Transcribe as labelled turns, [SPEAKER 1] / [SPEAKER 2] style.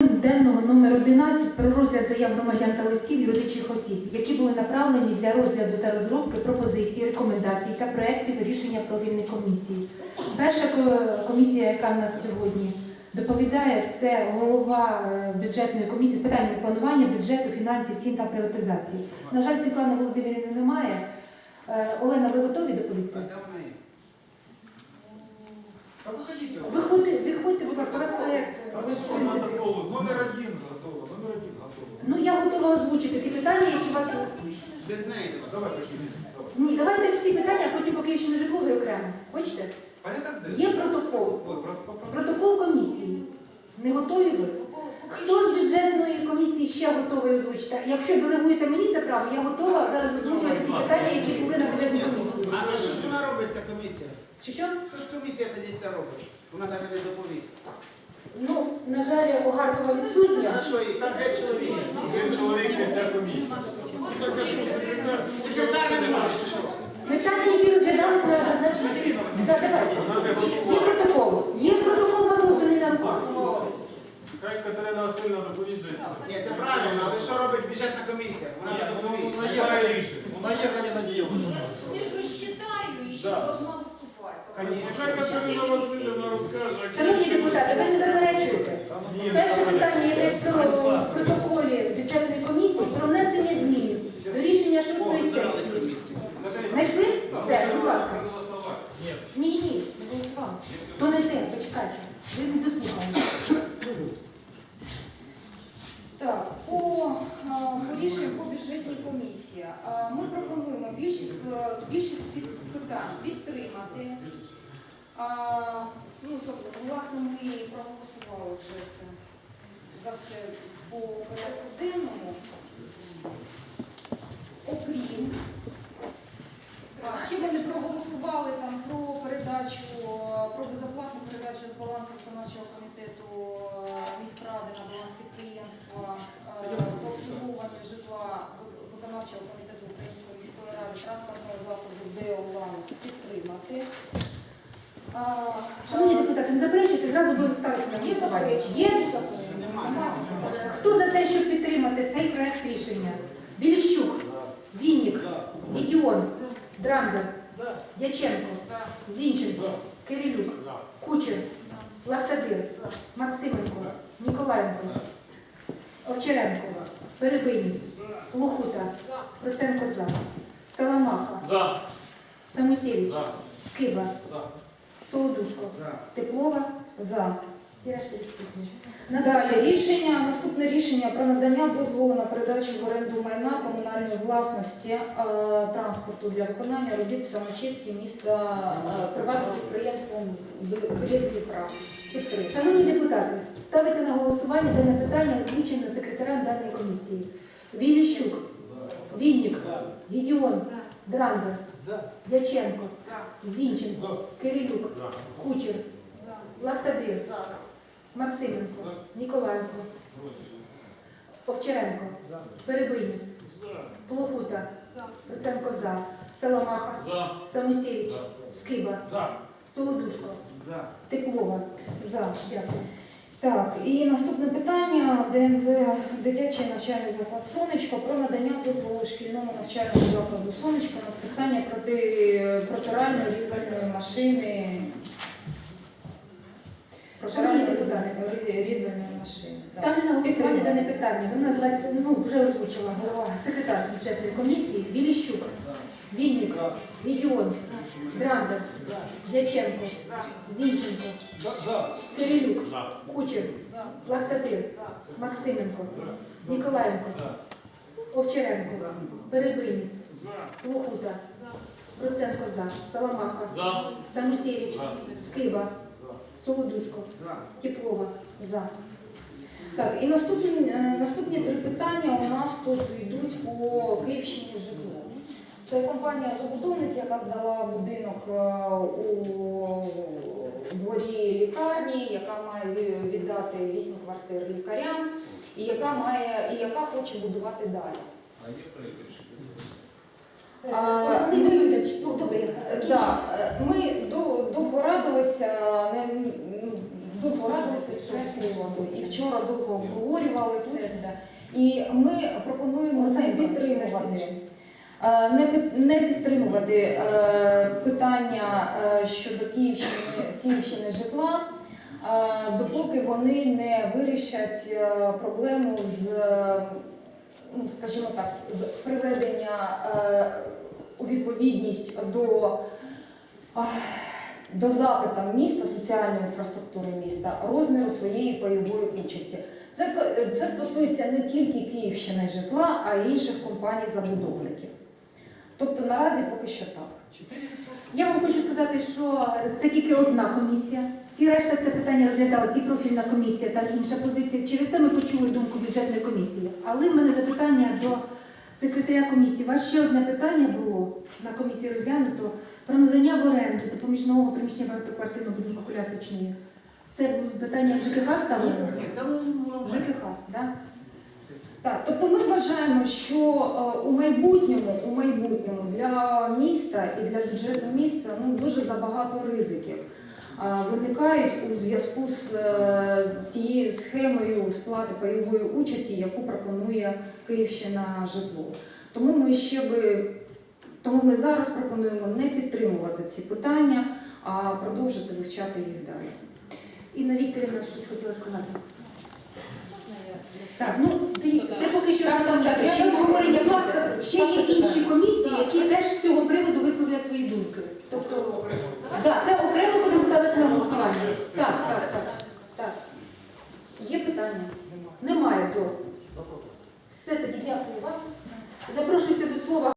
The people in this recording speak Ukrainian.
[SPEAKER 1] денного номер 11 про розгляд заяв громадян та листів юридичних осіб, які були направлені для розгляду та розробки пропозицій, рекомендацій та проєктів рішення профільних комісій. Перша комісія, яка в нас сьогодні доповідає, це голова е, бюджетної комісії з питань планування бюджету, фінансів, цін та приватизації. На жаль, Світлани Володимирівни немає. Е, Олена, ви готові доповісти? Виходьте, виходьте, будь ласка, у вас проєкт. Ви ж, в принципі,
[SPEAKER 2] Номер один готово, номер один готово.
[SPEAKER 1] Ну я готова озвучити ті питання, які у вас.
[SPEAKER 3] Без неї.
[SPEAKER 2] Давай почнемо. Давай.
[SPEAKER 1] Ні, давайте всі питання, а потім поки ще не житловий окремо. Хочете?
[SPEAKER 2] Порядок.
[SPEAKER 1] Є протокол.
[SPEAKER 2] Ой, про- про- про-
[SPEAKER 1] Протокол комісії. Не готові ви? Хто з бюджетної комісії ще готовий озвучити? Якщо делегуєте мені це право, я готова зараз озвучувати ті питання, які були на бюджетній комісії.
[SPEAKER 3] А, а що ж вона робить, ця комісія?
[SPEAKER 1] Чи що?
[SPEAKER 3] Що ж комісія тоді це робить? Вона навіть не доповість.
[SPEAKER 1] Ну, на жаль, Огаркова відсутня.
[SPEAKER 3] За що їй? Там геть чоловік.
[SPEAKER 4] чоловік вся комісія.
[SPEAKER 3] Секретар не знає, що.
[SPEAKER 1] Питання, які розглядалися на зазначені. Так, давайте. Є протокол. Є ж протокол вам розданий на руках.
[SPEAKER 4] Хай Катерина Васильівна доповість.
[SPEAKER 3] Ні, це правильно, але що робить бюджетна комісія? Вона не доповість.
[SPEAKER 4] Наїхали рішення.
[SPEAKER 5] Наехали на девушку.
[SPEAKER 6] Я все же
[SPEAKER 1] Шановні депутати, ви не заперечуєте? Перше питання є про протоколі бюджетної комісії про внесення змін до рішення шостої сесії. Знайшли? Все, будь ласка. Ні, ні, не голосували. То не те, почекайте. Ви не дослухали.
[SPEAKER 6] Так, по, по рішенню по бюджетній комісії. Ми пропонуємо більшість, е, більшість питань підтримати. Власне, ми і проголосували вже це за все по порядку денному. Окрім А, Ще ми не проголосували там про передачу, про безоплатну передачу з балансу виконавчого комітету е, міськради на баланс підприємства е, по обслуговуванню житла виконавчого комітету Української міської ради транспортного засобу ДЕО «Ланус» підтримати. А,
[SPEAKER 1] не заперечуйте, зразу будемо ставити на
[SPEAKER 6] Є заперечення?
[SPEAKER 1] Є?
[SPEAKER 6] Заперечення?
[SPEAKER 1] Хто за те, щоб підтримати цей проект рішення? Біліщук, Вінник, Гедіон, Драндер, Дяченко, Зінченко, Кирилюк, Кучер, Лахтадир, Максименко, Ніколаєнко, Овчаренко, Перебиніс, Лухута, Проценко за, Саламаха, Самусєвич, Скиба,
[SPEAKER 4] За.
[SPEAKER 1] Солодушко, Теплова, за. Всі.
[SPEAKER 6] Далі рішення. Наступне рішення про надання дозволу на передачу в оренду майна комунальної власності е, транспорту для виконання робіт самочистки міста е, приватним підприємством прав. Підтримка.
[SPEAKER 1] Шановні депутати, ставиться на голосування дане питання, озвучене секретарем даної комісії. Віліщук, Вінник, Гедіон, Драндер, Дяченко, Зінченко, Кирилюк, Кучер, Лахтадир, Максименко, Ніколаєнко, Овчаренко, Перебиніс, Плохута, Проценко за, Саламаха,
[SPEAKER 4] За.
[SPEAKER 1] Самусєвич, Скиба,
[SPEAKER 4] За.
[SPEAKER 1] Солодушко,
[SPEAKER 3] За.
[SPEAKER 1] Теплова.
[SPEAKER 6] За. Дякую. Так, і наступне питання ДНЗ дитячий навчальний заклад Сонечко про надання дозволу шкільному навчальному закладу Сонечко на списання проти протиральної різальної машини.
[SPEAKER 1] Шановні депутати,
[SPEAKER 6] різальної- різальної машини.
[SPEAKER 1] Ставлю на голосування дане питання. Воно називається, ну вже озвучила голова секретар бюджетної комісії Біліщук, Вінник, Гедіон, Драндер, Дяченко, Зінченко, Кирилюк, Кучер, Лахтатир, Максименко, Ніколаєнко, Овчаренко, Перебиніс, Лухута, Проценко за, Саламаха. Самусєвич, Скиба, Солодушко, Теплова. За.
[SPEAKER 6] Так, і наступні, е, наступні три питання у нас тут йдуть по Київщині житло. Це компанія забудовник, яка здала будинок е, у дворі лікарні, яка має віддати 8 квартир лікарям, і яка має і яка хоче будувати далі. А,
[SPEAKER 1] Основний доповідач, ну добре,
[SPEAKER 6] Так, е, ми до- довго не, довго з цього приводу. І вчора довго обговорювали все це. І ми пропонуємо не підтримувати. Е, Не, під- підтримувати е, питання е, щодо Київщини, Київщини житла, допоки вони не вирішать проблему з, ну, скажімо так, з приведення у відповідність до, до запита міста, соціальної інфраструктури міста, розміру своєї пайової участі. Це, це стосується не тільки Київщини житла, а й інших компаній-забудовників. Тобто наразі поки що так.
[SPEAKER 1] Я вам хочу сказати, що це тільки одна комісія. Всі решта це питання розглядалось і профільна комісія, там інша позиція. Через те ми почули думку бюджетної комісії. Але в мене запитання до секретаря комісії. У вас ще одне питання було на комісії розглянуто про надання в оренду допоміжного приміщення багатоквартирного будинку колясочної. Це питання в ЖКХ стало?
[SPEAKER 3] Ні, це
[SPEAKER 1] ЖКХ, так?
[SPEAKER 6] Так, тобто ми вважаємо, що е, у майбутньому, у майбутньому для міста і для бюджету міста ну, дуже забагато ризиків виникають у зв'язку з е, тією схемою сплати пайової участі, яку пропонує Київщина житло. Тому ми ще би тому ми зараз пропонуємо не підтримувати ці питання, а продовжити вивчати їх далі.
[SPEAKER 1] Інна Вікторівна щось хотіла сказати. Так, ну дивіться, це поки що
[SPEAKER 6] так, там так,
[SPEAKER 1] ще обговорення,
[SPEAKER 6] будь ласка,
[SPEAKER 1] ще є інші комісії, які теж з цього приводу висловлять свої думки.